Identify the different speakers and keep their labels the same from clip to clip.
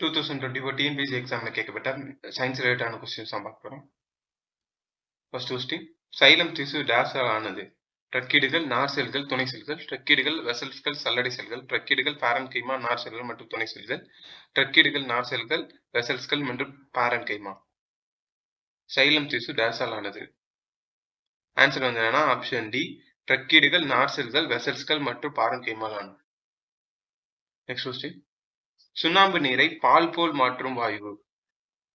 Speaker 1: Two thousand twenty four TNPSC எக்ஸாமில் கேட்கப்பட்ட science ரிலேட்டான questions தான் பார்க்க போகிறோம் ஃபர்ஸ்ட் கொஸ்டின் சைலம் திசு டேஸால் ஆனது. ட்ரக்கீடுகள் நார் செல்கள் துணை செல்கள். ட்ரக்கீடுகள் வெசல்ஸ்கள் சல்லடை செல்கள். ட்ரக்கீடுகள் பாரன்கைமா நார் செல்கள் மற்றும் துணை செல்கள். ட்ரக்கீடுகள் நார் செல்கள் வெசல்ஸ்கள் மற்றும் பாரன்கைமா சைலம் திசு டேஸால் ஆனது. ஆன்சர் வந்து என்னன்னா ஆப்ஷன் டி ட்ரக்கீடுகள் நார் செல்கள் வெசல்ஸ்கள் மற்றும் பாரன்கைமால் ஆனது நெக்ஸ்ட் கொஸ்டின் சுண்ணாம்பு நீரை பால் போல் மாற்றும் வாயு.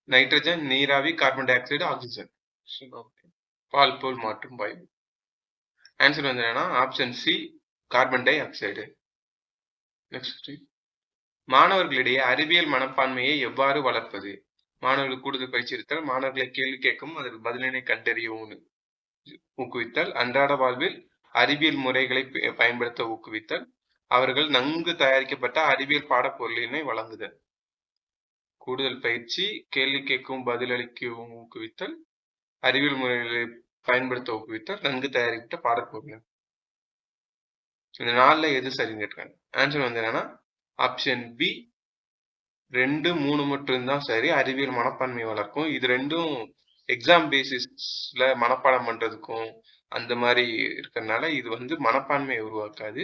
Speaker 1: நைட்ரஜன் நீராவி கார்பன் டை ஆக்சைடு ஆக்சிஜன் பால் போல் மாற்றும் வாயு. ஆன்சர் வந்து என்னன்னா option C carbon dioxide next மாணவர்களிடையே அறிவியல் மனப்பான்மையை எவ்வாறு வளர்ப்பது? மாணவர்களுக்கு கூடுதல் பயிற்சி இருத்தல் மாணவர்களை கேள்வி கேட்கவும் அதற்கு பதிலினை கண்டறியவும் ஊக்குவித்தல். அன்றாட வாழ்வில் அறிவியல் முறைகளை பயன்படுத்த ஊக்குவித்தல். அவர்கள் நன்கு தயாரிக்கப்பட்ட அறிவியல் பாடப்பொருளினை வழங்குதல். கூடுதல் பயிற்சி கேள்வி கேட்கும் பதிலளிக்கவும் ஊக்குவித்தல் அறிவியல் முறைகளை பயன்படுத்த ஊக்குவித்தல் நன்கு தயாரிக்கப்பட்ட பாடப்பொருள். இந்த நாள்ல எது சரின்னு கேட்டுக்காங்க. ஆன்சர் வந்து என்னன்னா ஆப்ஷன் பி ரெண்டு மூணு மட்டும்தான் சரி அறிவியல் மனப்பான்மை வளர்க்கும். இது ரெண்டும் எக்ஸாம் பேசிஸ்ல மனப்பாடம் பண்றதுக்கும் அந்த மாதிரி இருக்கிறதுனால இது வந்து மனப்பான்மையை உருவாக்காது.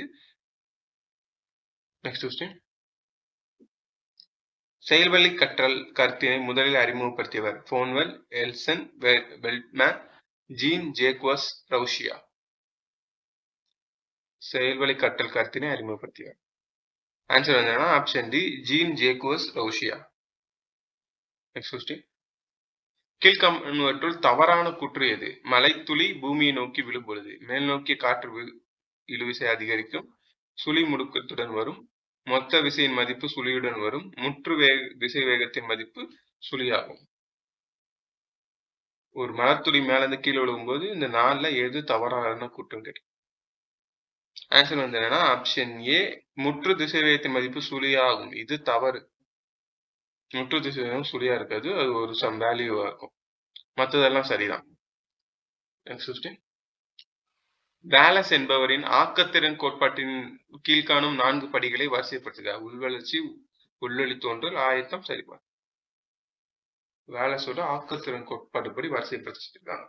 Speaker 1: நெக்ஸ்ட் கொஸ்டின் செயல்வழி கற்றல் கருத்தினை முதலில் அறிமுகப்படுத்தியவர் போன்வெல் எல்சன் வெல்ட்மேன் ஜீன் ஜேக்வஸ் ரவுஷியா செயல்வழி கற்றல் கருத்தினை அறிமுகப்படுத்தியவர். ஆன்சர் வந்து option D Jean Jacques Rousseau next question கீழ்கம்பவற்றுள் தவறான கூற்று எது? மலைத்துளி பூமியை நோக்கி விழும்பொழுது. மேல் நோக்கிய காற்று இழுவிசை அதிகரிக்கும். சுழி முடுக்கத்துடன் வரும். மொத்த விசையின் மதிப்பு சுழியுடன் வரும். முற்று வேக விசை வேகத்தின் மதிப்பு சுழியாகும். ஒரு மரத்துளி மேலேருந்து கீழே விழுகும்போது இந்த நாளில் எது தவறான கூட்டம் கிடைக்கும் ஆன்சர் வந்து என்னன்னா ஆப்ஷன் ஏ முற்று திசை வேகத்தின் மதிப்பு சுழியாகும். இது தவறு. முற்று திசை வேகம் சுழியா இருக்காது. அது ஒரு சம் வேல்யூவா இருக்கும். மற்றதெல்லாம் சரிதான். நெக்ஸ்ட் வேலஸ் என்பவரின் ஆக்கத்திறன் கோட்பாட்டின் கீழ்காணும் நான்கு படிகளை வரிசைப்படுத்துக. உள்வளர்ச்சி உள்ளொளி தோன்றல் ஆயத்தம் சரிபார். வேலஸோட ஆக்கத்திறன் கோட்பாடு படி வரிசைப்படுத்திருக்காங்க.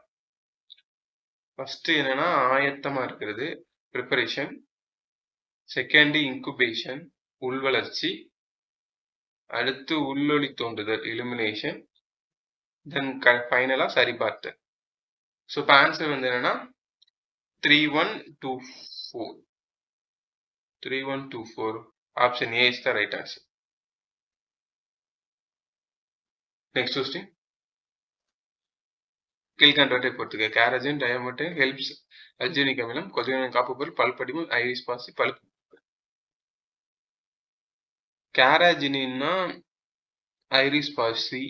Speaker 1: ஃபர்ஸ்ட் என்னன்னா ஆயத்தமா இருக்கிறது ப்ரிப்பரேஷன் செகண்ட் இன்குபேஷன் உள்வளர்ச்சி. அடுத்து உள்ளொளி தோன்றுதல் இலுமினேஷன் தென் ஃபைனலாக சரிபார்த்தல். ஸோ இப்போ ஆன்சர் வந்து என்னன்னா three one two four three one two four option A is the right answer next கீழ்கண்டவற்றை பொறுத்துக்க கேரஜன் டயமோட்டைன் ஹெல்ப்ஸ் அல்ஜீனிக் அமிலம் கொதிவன காப்பு பொருள் பல்படிமம் ஐரிஸ் பாசி பல்ப் கேராஜினா ஐரிஸ் பாசி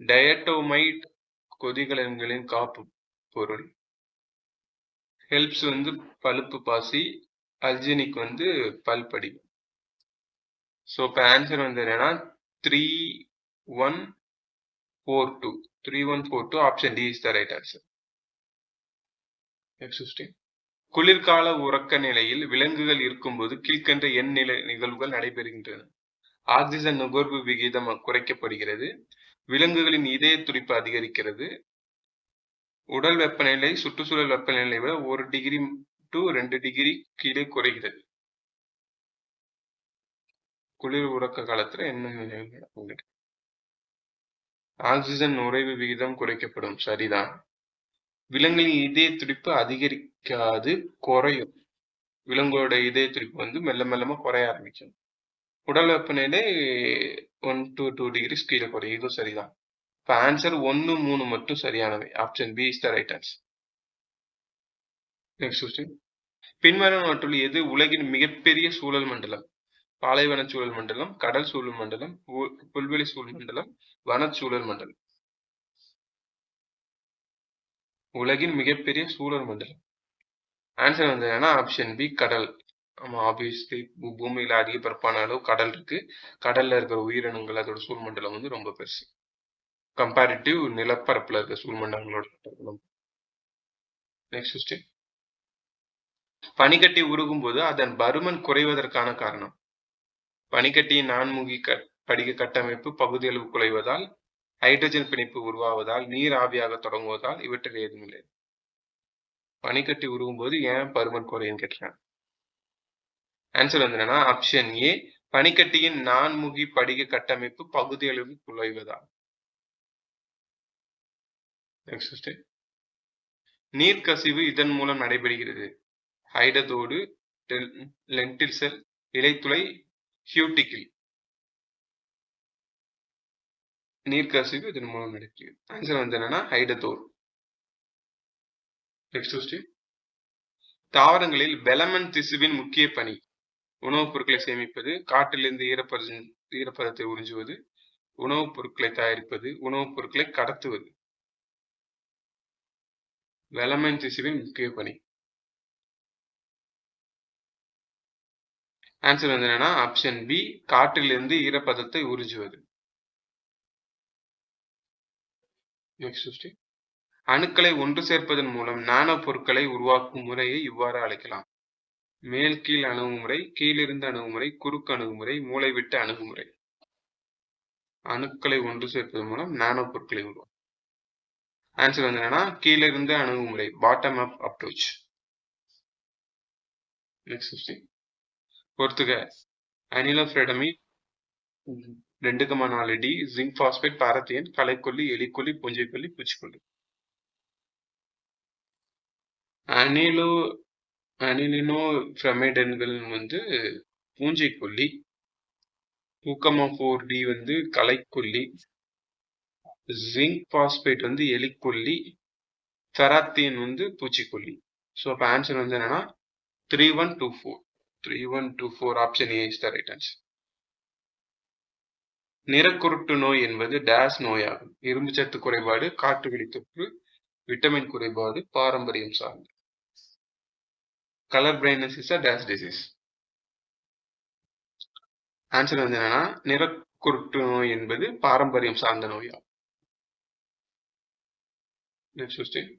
Speaker 1: டயட்டோமைட் கொதிகலன்களின் காப்பு பொருள். ஹெல்ப்ஸ் வந்து பழுப்பு பாசி அல்ஜினிக் வந்து பல்படி ஸோ இப்போ ஆன்சர் வந்து என்னன்னா three one four two three one four two option D is the right answer next குளிர்கால உறக்க நிலையில் விலங்குகள் இருக்கும்போது கீழ்கண்ட எண் நிலை நிகழ்வுகள் நடைபெறுகின்றன. ஆக்சிஜன் நுகர்வு விகிதம் குறைக்கப்படுகிறது. விலங்குகளின் இதய துடிப்பு அதிகரிக்கிறது. உடல் வெப்பநிலை சுற்றுச்சூழல் வெப்பநிலை விட ஒரு டிகிரி டு ரெண்டு டிகிரி கீழே குறைகிறது. குளிர் உறக்க காலத்துல என்ன ஆக்சிஜன் நுழைவு விகிதம் குறைக்கப்படும். சரிதான். விலங்குகளின் இதய துடிப்பு அதிகரிக்காது குறையும். விலங்குகளோட இதய துடிப்பு வந்து மெல்ல மெல்லமா குறைய ஆரம்பிக்கும். உடல் வெப்பநிலை ஒன் டு டூ டிகிரிஸ் கீழே குறையும். இதுவும் சரிதான். இப்போ ஆன்சர் ஒன்று மூணு மட்டும் சரியானவை. Option B is the right answer next question பின்வருவனவற்றுள் எது உலகின் மிகப்பெரிய சூழல் மண்டலம்? பாலைவன சூழல் மண்டலம் கடல் சூழல் மண்டலம் புல்வெளி சூழல் மண்டலம் வனச்சூழல் மண்டலம். உலகின் மிகப்பெரிய சூழல் மண்டலம். ஆன்சர் வந்து என்னன்னா ஆப்ஷன் பி கடல். ஆமா ஆப்வியஸ்லி பூமியில அதிக பரப்பான அளவு கடல் இருக்கு. கடல்ல இருக்கிற உயிரினங்கள் அதோட சூழ்மண்டலம் வந்து ரொம்ப பெருசு. கம்பேரிட்டிவ் நிலப்பரப்பில் இருக்க சூழ்மண்டலங்களோட நெக்ஸ்ட் கொஸ்டின் பனிக்கட்டி உருகும் போது அதன் பருமன் குறைவதற்கான காரணம்? பனிக்கட்டியின் நான்முகி க- படிக கட்டமைப்பு பகுதியளவு குலைவதால் ஹைட்ரஜன் பிணைப்பு உருவாவதால் நீர் ஆவியாக தொடங்குவதால் இவற்றில் ஏதும் இல்லை. பனிக்கட்டி உருகும் போது ஏன் பருமன் குறையும் கேட்கிறாங்க. ஆன்சர் வந்து என்னன்னா ஆப்ஷன் ஏ பனிக்கட்டியின் நான்முகி படிக கட்டமைப்பு பகுதியளவு குலைவதால் நெக்ஸ்ட் நீர்க்கசிவு இதன் மூலம் நடைபெறுகிறது. ஹைடதோடு லென்டில் செல் இலைத்துளை ஹியூட்டிக்கில். நீர்க்கசிவு இதன் மூலம் நடைபெறுகிறது ஆன்சர் வந்து என்னன்னா ஹைடதோர் நெக்ஸ்ட் கொஸ்டின் தாவரங்களில் வெலமன் திசுவின் முக்கிய பணி. உணவுப் பொருட்களை சேமிப்பது காட்டிலிருந்து ஈரப்பத ஈரப்பதத்தை உறிஞ்சுவது உணவுப் பொருட்களை தயாரிப்பது உணவுப் பொருட்களை கடத்துவது. வெலமன் திசுவின் முக்கிய பணி. ஆன்சர் வந்து என்னன்னா ஆப்ஷன் பி காற்றிலிருந்து ஈரப்பதத்தை உறிஞ்சுவது. நெக்ஸ்ட் அணுக்களை ஒன்று சேர்ப்பதன் மூலம் நானோ பொருட்களை உருவாக்கும் முறையை இவ்வாறு அழைக்கலாம். மேல் கீழ் அணுகுமுறை கீழிருந்து அணுகுமுறை குறுக்கு அணுகுமுறை மூளைவிட்ட அணுகுமுறை. அணுக்களை ஒன்று சேர்ப்பதன் மூலம் நானோ பொருட்களை உருவாக்கும் ஆன்சர் வந்து என்னன்னா கீழிருந்து அணுகுமுறை bottom up approach next question பொறுத்துக. அனிலோஃப்ரெடமி ரெண்டு கமா நாலு டி ஜிங்க் பாஸ்பேட் பாரத்தியன் கலைக்கொல்லி எலிக்கொல்லி பூஞ்சைக்கொல்லி பூச்சிக்கொல்லி. அனிலோ அனிலினோ ஃப்ரமேடன்கள் வந்து பூஞ்சைக்கொல்லி. பூக்கமா ஃபோர் டி வந்து கலைக்கொல்லி ஜிங்க் பாஸ்பேட் வந்து எலிக்கொல்லி ஃபெராத்தியன் வந்து பூச்சிக்கொல்லி ஸோ அப்போ ஆன்சர் வந்து என்னன்னா three one two four three one two four option A is the right answer நிறக்குருட்டு நோய் என்பது டேஸ் நோயாகும். இரும்புச்சத்து குறைபாடு காற்று வெளித்தொற்று விட்டமின் குறைபாடு பாரம்பரியம் சார்ந்து. Colour brightness is a days disease answer வந்து என்னன்னா நிறக்குருட்டு நோய் என்பது பாரம்பரியம் சார்ந்த நோயாகும். நெக்ஸ்ட்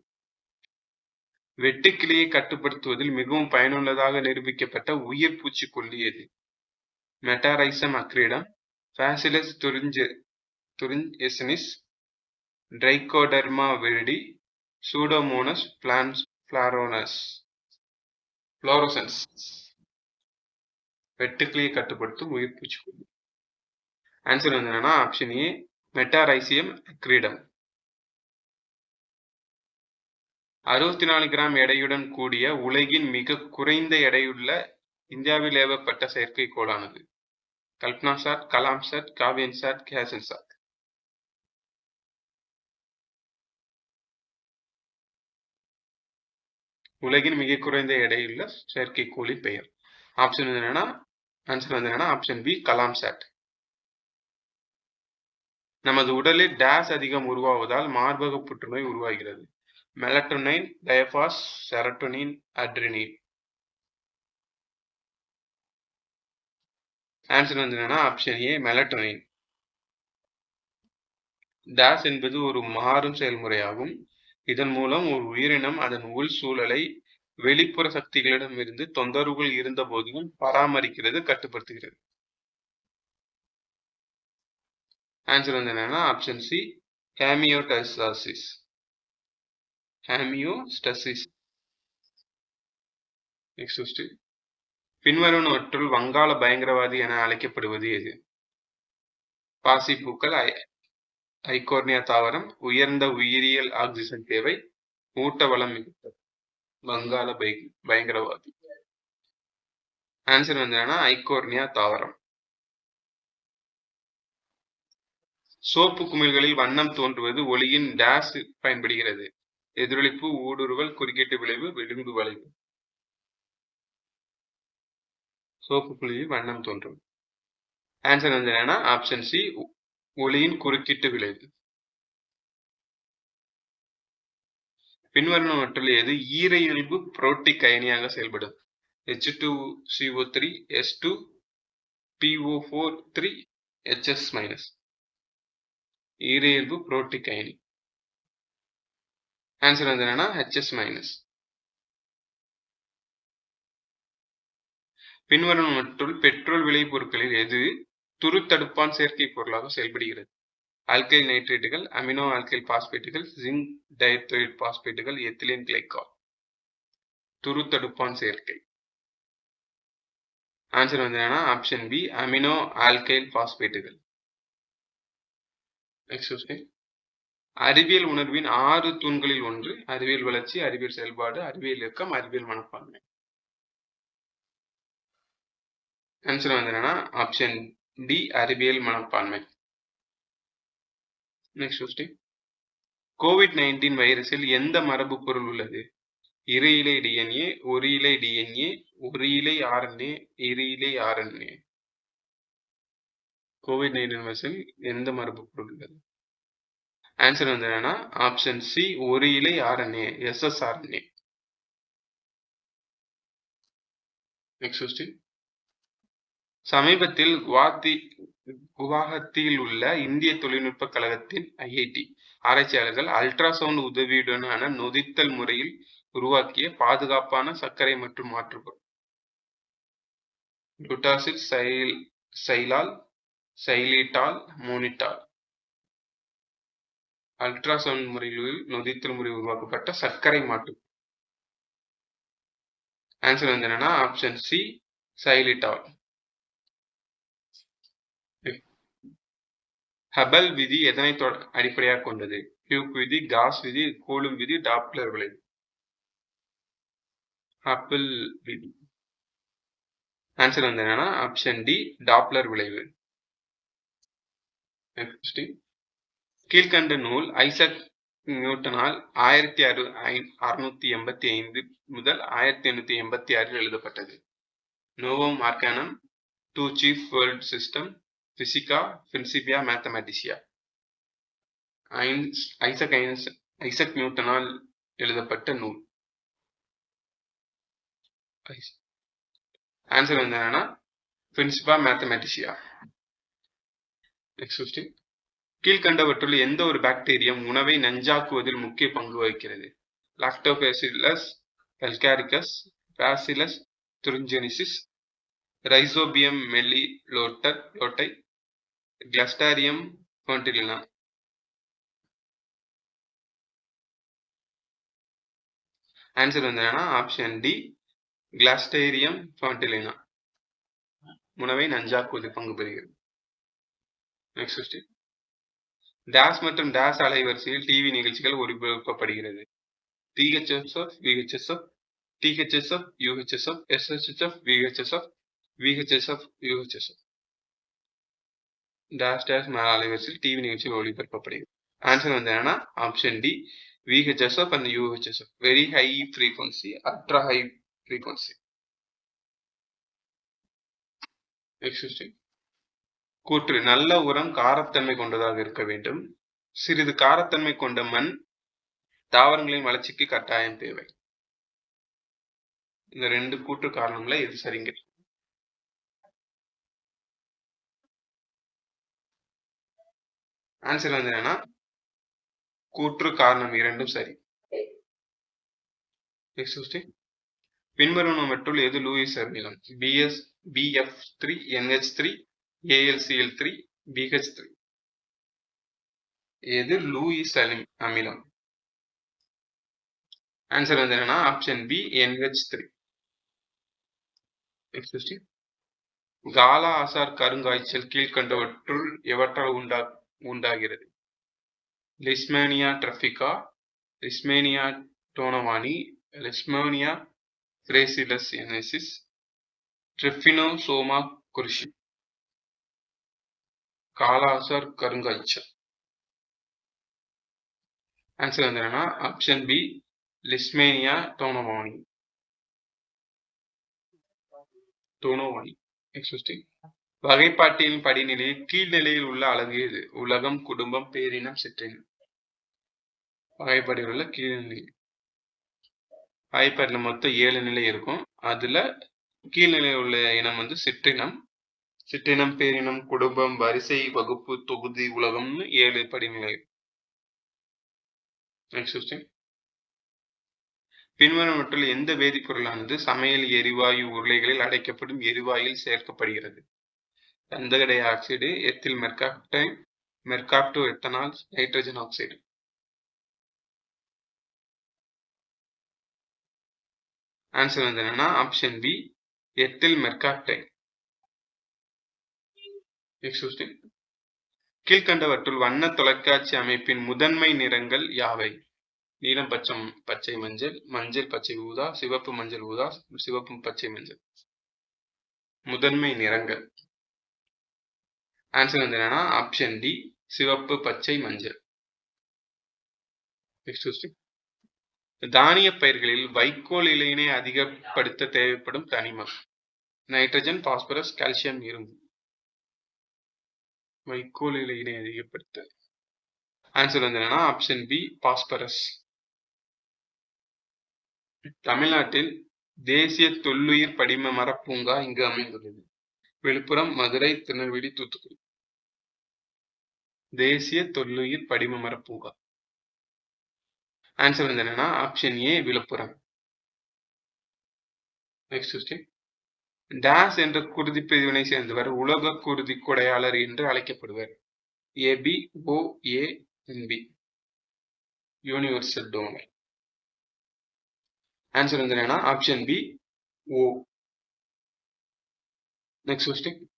Speaker 1: வெட்டுக்கிளியை கட்டுப்படுத்துவதில் மிகவும் பயனுள்ளதாக நிரூபிக்கப்பட்ட உயிர் பூச்சிக்கொல்லி எது? Metarhizium acridum. ஃபேசிலஸ் துரிஞ்ச துரிஞ்செசனிஸ் ட்ரைகோடர்மா சூடோமோனஸ் பிளான்ஸ் பிளாரோனஸ் ஃப்ளோரோசன்ஸ் வெட்டுக்கிளியை கட்டுப்படுத்தும் உயிர் பூச்சிக்கொல்லி ஆன்சர் வந்து என்னன்னா ஆப்ஷன் ஏ மெட்டாரைசியம் அக்ரிடம். அறுபத்தி நாலு கிராம் எடையுடன் கூடிய உலகின் மிக குறைந்த எடையுள்ள இந்தியாவில் ஏவப்பட்ட செயற்கைக்கோளானது. கல்பனா சாட் கலாம் சாட் காவியன் சாட் கேசன் சாட் உலகின் மிக குறைந்த எடையுள்ள செயற்கைக்கோளின் பெயர். ஆப்ஷன் வந்து என்னன்னா ஆன்சர் வந்து என்னன்னா ஆப்ஷன் பி கலாம் சாட் நமது உடலில் டேஸ் அதிகம் உருவாவதால் மார்பக புற்றுநோய் உருவாகிறது. மெலட்டோனைன் டயபாஸ் செரட்டோனின் அட்ரினின் ஆன்சர் வந்து என்னன்னா ஆப்ஷன் ஏ மெலட்டோனின் டேஸ் என்பது ஒரு மாறும் செயல்முறையாகும். இதன் மூலம் ஒரு உயிரினம் அதன் உள் சூழலை வெளிப்புற சக்திகளிடமிருந்து தொந்தரவுகள் இருந்த போதிலும் பராமரிக்கிறது கட்டுப்படுத்துகிறது. ஆன்சர் வந்து என்னன்னா ஆப்ஷன் சி கேமியோடைசாசிஸ் ஹேமியோஸ்டசிஸ் நெக்ஸ்ட் கொஸ்டின் பின்வருவனவற்றுள் வங்காள பயங்கரவாதி என அழைக்கப்படுவது எது? பாசிப்பூக்கள் ஐகோர்னியா தாவரம் உயர்ந்த உயிரியல் ஆக்சிஜன் தேவை ஊட்ட வளம் மிகுந்த வங்காள பை பயங்கரவாதி. ஆன்சர் வந்து என்னன்னா ஐகோர்னியா தாவரம். சோப்பு குமிழ்களில் வண்ணம் தோன்றுவது ஒளியின் டேஸ் பயன்படுகிறது. எதிரொலிப்பு ஊடுருவல் குறுக்கீட்டு விளைவு விளிம்பு வளைவு. சோப்பு குழியில் வண்ணம் தோன்றும். ஆன்சர் வந்து என்னன்னா ஆப்ஷன் சி ஒளியின் குறுக்கீட்டு விளைவு. பின்வருவனவற்றில் எது ஈரையல்பு புரோட்டிக் அயனியாக செயல்படும்? H two CO three S two PO four three HS minus ஈரையல்பு protic அயனி ஆன்சர் வந்து என்னன்னா ஹெச்எஸ் மைனஸ் பின்வருவனவற்றுள் பெட்ரோல் விளைபொருட்களில் எது துருத்தடுப்பான் செயற்கை பொருளாக செயல்படுகிறது? ஆல்கைல் நைட்ரேட்டுகள் அமினோ ஆல்கைல் பாஸ்பேட்டுகள் ஜிங்க் டயத்தோயிட் பாஸ்பேட்டுகள் எத்திலின் கிளைக்கால் துருத்தடுப்பான் செயற்கை. ஆன்சர் வந்து என்னன்னா ஆப்ஷன் பி அமினோ ஆல்கைல் பாஸ்பேட்டுகள். நெக்ஸ்ட் அறிவியல் உணர்வின் ஆறு தூண்களில் ஒன்று அறிவியல் வளர்ச்சி அறிவியல் செயல்பாடு அறிவியல் இயக்கம் அறிவியல் மனப்பான்மை. ஆன்சர் வந்து என்னன்னா ஆப்ஷன் டி அறிவியல் மனப்பான்மை. நெக்ஸ்ட் கொஸ்டின் கோவிட் நைன்டீன் வைரஸில் எந்த மரபு பொருள் உள்ளது? இரு இலை டிஎன்ஏ ஒரு இலை டிஎன்ஏ ஒரு இலை ஆர்என்ஏ இரு இலை ஆர்என்ஏ கோவிட் நைன்டீன் வைரஸில் எந்த மரபு பொருள் உள்ளது? ஆன்சர் வந்து என்னன்னா ஆப்ஷன் சி ஒரு இலை ஆர்என்ஏ எஸ்எஸ்ஆர்என்ஏ நெக்ஸ்ட் கொஸ்டின் சமீபத்தில் குவாத்தி குவாஹத்தியில் உள்ள இந்திய தொழில்நுட்ப கழகத்தின் ஐஐடி ஆராய்ச்சியாளர்கள் அல்ட்ராசவுண்ட் உதவியுடனான நொதித்தல் முறையில் உருவாக்கிய பாதுகாப்பான சர்க்கரை மற்றும் மாற்றுப்பொருள். குளுட்டாசில் சைல் சைலால் சைலிட்டால் மோனிட்டால் அல்ட்ராசவுண்ட் முறையில் நொதித்தல் முறை உருவாக்கப்பட்ட சர்க்கரை மாற்று. ஆன்சர் வந்து என்னன்னா ஆப்ஷன் சி சைலிட்டால் ஹபல் விதி எதனை அடிப்படையாக கொண்டது? ஹியூக் விதி காஸ் விதி கூலும் விதி டாப்லர் விளைவு ஹபிள் விதி. ஆன்சர் வந்து என்னன்னா ஆப்ஷன் டி டாப்லர் விளைவு. கீழ்கண்ட நூல் ஐசக் நியூட்டனால் ஆயிரத்தி அறு அறுநூத்தி எண்பத்தி ஐந்து முதல் ஆயிரத்தி எண்ணூத்தி எண்பத்தி ஆறில் எழுதப்பட்டது. Novum Organum two chief world system Physica Principia Mathematica. Isaac Isaac நியூட்டனால் எழுதப்பட்ட நூல். ஆன்சர் வந்து என்னன்னா பிரின்சிபா மேத்தமேட்டிசியா. நெக்ஸ்ட் கொஸ்டின் கீழ்கண்டவற்றுள் எந்த ஒரு பாக்டீரியம் உணவை நஞ்சாக்குவதில் முக்கிய பங்கு வகிக்கிறது? லாக்டோபேசிலஸ் எல்காரிகஸ் பாசிலஸ் துரிஞ்செனிசிஸ் ரைசோபியம் மெல்லி லோட்டர் லோட்டை கிளஸ்டாரியம் ஃபர்டிலினா ஆன்சர் வந்து என்னன்னா ஆப்ஷன் டி கிளாஸ்டேரியம் ஃபாண்டிலினா உணவை நஞ்சாக்குவது பங்கு பெறுகிறது. நெக்ஸ்ட் கொஸ்டின் டேஸ் மற்றும் டேஸ் அலைவரிசையில் டிவி நிகழ்ச்சிகள் ஒளிபரப்பப்படுகிறது டிஹெச்எஸ்எஃப் விஹெச்எஸ்எஃப் டிஹெச்எஸ்எஃப் யூஹெச்எஸ்எஃப் எஸ்ஹெச்எஸ்எஃப் விஹெச்எஸ்எஃப் விஹெச்எஸ்எஃப் யூஹெச்எஸ்எஃப் டேஷ் டேஷ் மேல அலைவரிசையில் டிவி நிகழ்ச்சிகள் ஒளிபரப்பப்படுகிறது ஆன்சர் வந்து என்னன்னா option D VHSF and UHSF very high frequency ultra high frequency next கூற்று நல்ல உரம் காரத்தன்மை கொண்டதாக இருக்க வேண்டும். சிறிது காரத்தன்மை கொண்ட மண் தாவரங்களின் வளர்ச்சிக்கு கட்டாயம் தேவை. இந்த ரெண்டு கூற்று காரணம்ல எது சரிங்க. ஆன்சர் வந்து என்னன்னா கூற்று காரணம் இரண்டும் சரி. பின்வருவனவற்றுள் எது Lewis அர்மிலம் BS BF three NH three AlCl three BH three எது லூயிஸ் அமிலம்? ஆன்சர் வந்து என்னன்னா option B NH three next kala azar கருங்காய்ச்சல் கீழ்கண்டவற்றுள் எவற்றால் உண்டா உண்டாகிறது? லிஸ்மேனியா ட்ரஃபிகா லிஸ்மேனியா டோனவானி லிஸ்மேனியா கிரேசிலஸ் எனசிஸ் ட்ரிஃபினோசோமா குரிஷி காலாசர் கருங்காய்ச்சல் ஆன்சர் வந்து என்னன்னா option B Leishmania donovani donovani next வகைப்பாட்டின் படிநிலையில் கீழ்நிலையில் உள்ள அழகு எது? உலகம் குடும்பம் பேரினம் சிற்றினம். வகைப்பாட்டில் உள்ள கீழ்நிலை. வகைப்பாட்டில் மொத்தம் ஏழு நிலை இருக்கும். அதுல கீழ்நிலையில் உள்ள இனம் வந்து சிற்றினம். சிற்றினம் பேரினம் குடும்பம் வரிசை வகுப்பு தொகுதி உலகம்னு ஏழு படிநிலை நெக்ஸ்ட் கொஸ்டின் எந்த வேதிப்பொருளானது சமையல் எரிவாயு உருளைகளில் அடைக்கப்படும் எரிவாயில் சேர்க்கப்படுகிறது? கந்தக dioxide ethyl mercaptan mercapto ethanol nitrogen oxide. Answer வந்து என்னன்னா option B ethyl mercaptan next கீழ்கண்டவற்றுள் வண்ண தொலைக்காட்சி அமைப்பின் முதன்மை நிறங்கள் யாவை? நீலம் பச்சம் பச்சை மஞ்சள் மஞ்சள் பச்சை ஊதா சிவப்பு மஞ்சள் ஊதா சிவப்பு பச்சை மஞ்சள். முதன்மை நிறங்கள். ஆன்சர் வந்து என்னன்னா ஆப்ஷன் டி சிவப்பு பச்சை மஞ்சள். தானிய பயிர்களில் வைக்கோல் இலையினை அதிகப்படுத்த தேவைப்படும் தனிமம். நைட்ரஜன் பாஸ்பரஸ் கால்சியம் இரும்பு. வைக்கோல் இலையினை அதிகப்படுத்த ஆன்சர் வந்து என்னன்னா ஆப்ஷன் பி பாஸ்பரஸ் தமிழ்நாட்டில் தேசிய தொல்லுயிர் படிம மரப்பூங்கா இங்கு அமைந்துள்ளது. விழுப்புரம் மதுரை திருநெல்வேலி தூத்துக்குடி. தேசிய தொல்லுயிர் படிம மரப்பூங்கா. ஆன்சர் வந்து என்னன்னா option A Villupuram. Next question toss என்ற குருதி பிரிவினை சேர்ந்தவர் உலக குருதி கொடையாளர் என்று அழைக்கப்படுவர். AB O A NP universal டோமை ஆன்சர் வந்து என்னன்னா option B O next question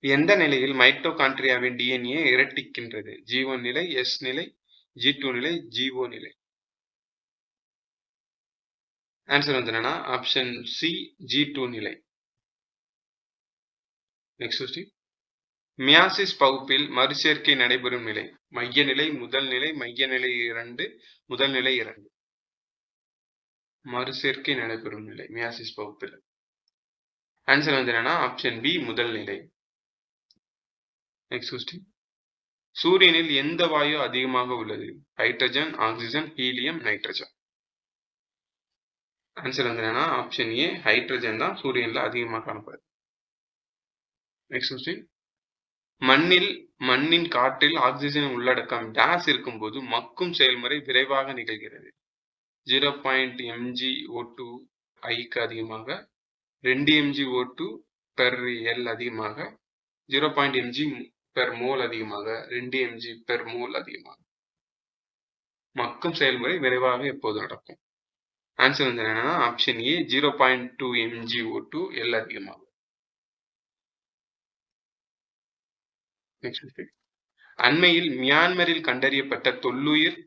Speaker 1: எந்த நிலையில் மைட்டோகான்ட்ரியாவின் டிஎன்ஏ இரட்டிக்கின்றது? ஜி ஒன் நிலை எஸ் நிலை ஜி டூ நிலை ஜிஓ நிலை. ஆன்சர் வந்து என்னன்னா ஆப்ஷன் சி ஜி டூ நிலை. நெக்ஸ்ட் கொஸ்டின் மியாசிஸ் பகுப்பில் மறுசேர்க்கை நடைபெறும் நிலை. மைய நிலை முதல் நிலை மைய நிலை இரண்டு முதல் நிலை இரண்டு. மறுசேர்க்கை நடைபெறும் நிலை மியாசிஸ் பகுப்பில். ஆன்சர் வந்து என்னன்னா ஆப்ஷன் பி முதல் நிலை. நெக்ஸ்ட் கொஸ்டின் சூரியனில் எந்த வாயு அதிகமாக உள்ளது? Hydrogen oxygen helium nitrogen answer வந்து என்னன்னா ஆப்ஷன் ஏ ஹைட்ரஜன் தான் சூரியன்ல அதிகமாக காணப்படுது. நெக்ஸ்ட் கொஸ்டின் மண்ணில் மண்ணின் காற்றில் ஆக்சிஜன் உள்ளடக்கம் டேஸ் இருக்கும்போது மக்கும் செயல்முறை விரைவாக நிகழ்கிறது. Zero point MG O two ஐக்கு அதிகமாக ரெண்டு MG O two per L அதிகமாக zero point MG per mole அதிகமாக ரெண்டு எம்ஜி பெர் மோல் அதிகமாக. மக்கும் செயல்முறை விரைவாக எப்போது நடக்கும்? ஆன்சர் வந்து என்னன்னா option A zero point two MG O two L அதிகமாகும். அண்மையில் மியான்மரில் கண்டறியப்பட்ட தொல்லுயிர்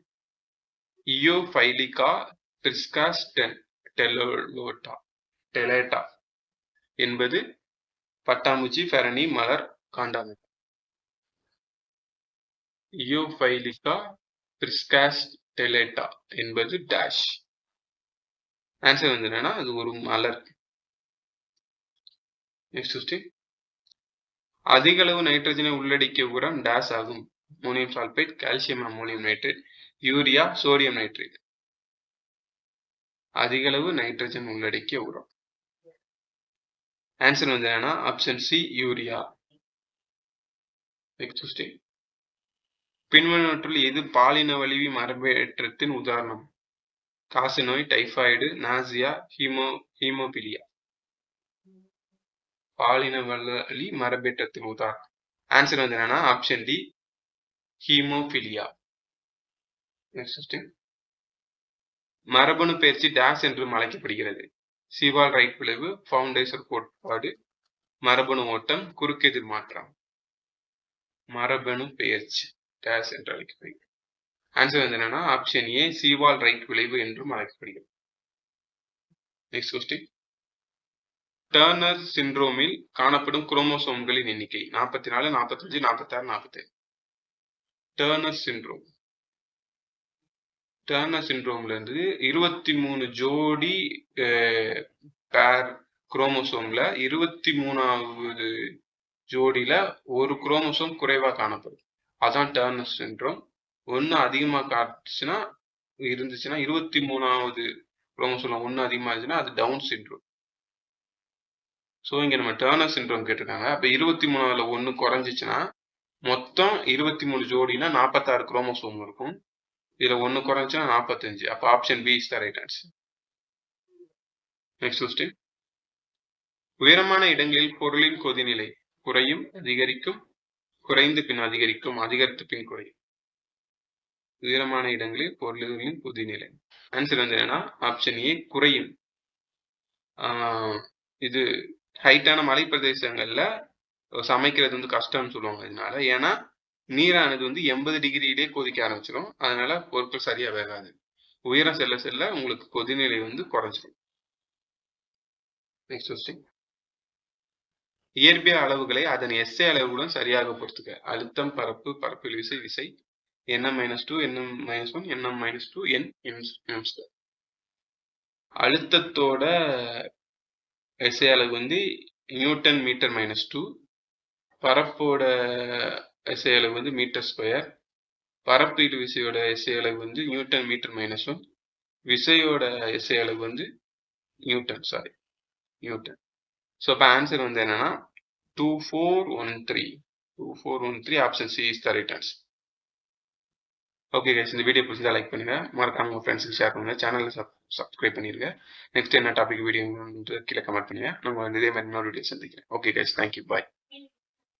Speaker 1: இயோஃபைலிகா ட்ரிஸ்காஸ் டெலோட்டா டெலேட்டா என்பது பட்டாம்பூச்சி ஃபெரணி மலர் காண்டாமிருகம் இயோஃபைலிகா பிரிஸ்காஸ் டெலேட்டா என்பது டேஷ் ஆன்சர் வந்து என்னன்னா அது ஒரு மலர். நெக்ஸ்ட் கொஸ்டின் அதிக அளவு நைட்ரஜனை உள்ளடக்கிய உரம் டேஸ் ஆகும். Ammonium sulphate calcium ammonium nitrate urea sodium nitrate அதிக அளவு நைட்ரஜன் உள்ளடக்கிய உரம். ஆன்சர் வந்து என்னன்னா option C urea next question பின்வருவற்றுள் எது பாலின வலிவி மரபேற்றத்தின் உதாரணம்? காசநோய் டைஃபாய்டு நாசியா ஹீமோ ஹீமோபிலியா. பாலின வழி மரபேற்றத்தின் உதாரணம் ஆன்சர் வந்து என்னன்னா ஆப்ஷன் டி ஹீமோபிலியா மரபணு பயிற்சி டேஸ் என்றும் அழைக்கப்படுகிறது. சிவால் ரைட் விளைவு ஃபவுண்டேஷன் கோட்பாடு மரபணு ஓட்டம் குறுக்கெதிர் மாற்றம் மரபணு பெயர்ச்சி டேஸ் என்று அழைக்கப்படுகிறது. ஆன்சர் வந்து என்னன்னா ஆப்ஷன் ஏ சீவால் ரைட் விளைவு என்றும் அழைக்கப்படுகிறது. நெக்ஸ்ட் கொஸ்டின் டர்னர் சிண்ட்ரோமில் காணப்படும் குரோமோசோம்களின் எண்ணிக்கை நாற்பத்தி நாலு நாற்பத்தஞ்சு நாற்பத்தாறு நாற்பத்தேழு. டர்னர் சிண்ட்ரோம் டர்னர் சிண்ட்ரோம்ல இருந்து இருபத்தி மூணு ஜோடி பேர் குரோமோசோம்ல இருபத்தி மூணாவது ஜோடியில ஒரு குரோமோசோம் குறைவா காணப்படும். அதான் டர்னர் சிண்ட்ரோம் ஒன்று அதிகமாக காட்டுச்சுன்னா இருந்துச்சுன்னா இருபத்தி மூணாவது குரோமோசோம்ல ஒன்று அதிகமாக இருந்துச்சுன்னா அது டவுன் சிண்ட்ரோம் ஸோ இங்கே நம்ம டேர்னர் சின்ரோம் கேட்டிருக்காங்க. அப்போ இருபத்தி மூணாவதுல ஒன்று குறைஞ்சிச்சுன்னா மொத்தம் இருபத்தி மூணு ஜோடினா நாற்பத்தாறு குரோமோசோம் இருக்கும். இதில் ஒன்று குறைஞ்சுன்னா நாற்பத்தஞ்சு அப்போ option B is the right answer next question உயரமான இடங்களில் பொருளின் கொதிநிலை குறையும் அதிகரிக்கும் குறைந்து பின் அதிகரிக்கும் அதிகரித்து பின் குறையும். உயரமான இடங்களில் பொருள்களின் கொதிநிலை. ஆன்சர் வந்து என்னன்னா ஆப்ஷன் ஏ குறையும். ஆஹ் இது ஹைட்டான மலை பிரதேசங்கள்ல சமைக்கிறது வந்து கஷ்டம்னு சொல்லுவாங்க இதனால. ஏன்னா நீரானது வந்து எண்பது டிகிரியிலே கொதிக்க ஆரம்பிச்சிடும் அதனால பொருட்கள் சரியா வேகாது. உயரம் செல்ல செல்ல உங்களுக்கு கொதிநிலை வந்து குறைஞ்சிடும் நெக்ஸ்ட் கொஸ்டின் இயற்பியல் அளவுகளை அதன் எஸ்ஏ அளவுடன் சரியாக பொறுத்துக்க. அழுத்தம் பரப்பு பரப்பில் விசை விசை. NM minus two NM minus one NM minus two N M square அழுத்தத்தோட SA அளவு வந்து நியூட்டன் மீட்டர் மைனஸ் டூ பரப்போட எஸ்ஐ அளவு வந்து மீட்டர் ஸ்கொயர் பரப்பீடு விசையோட எஸ்ஐ அளவு வந்து நியூட்டன் மீட்டர் மைனஸ் ஒன் விசையோட எஸ்ஐ அளவு வந்து நியூட்டன் சாரி நியூட்டன் ஸோ இப்போ ஆன்சர் வந்து என்னன்னா two four one three two four one three option C is the returns okay guys இந்த வீடியோ பிடிச்சதா லைக் பண்ணுங்க. மறக்காம உங்க ஃப்ரெண்ட்ஸுக்கு ஷேர் பண்ணுங்க. சேனலில் சப் சப்ஸ்கிரைப் பண்ணிருங்க. நெக்ஸ்ட் என்ன டாபிக் வீடியோ கீழே கமெண்ட் பண்ணுங்க. நம்ம இதே மாதிரி இன்னொரு வீடியோ சந்திக்கிறேன். Okay guys thank you bye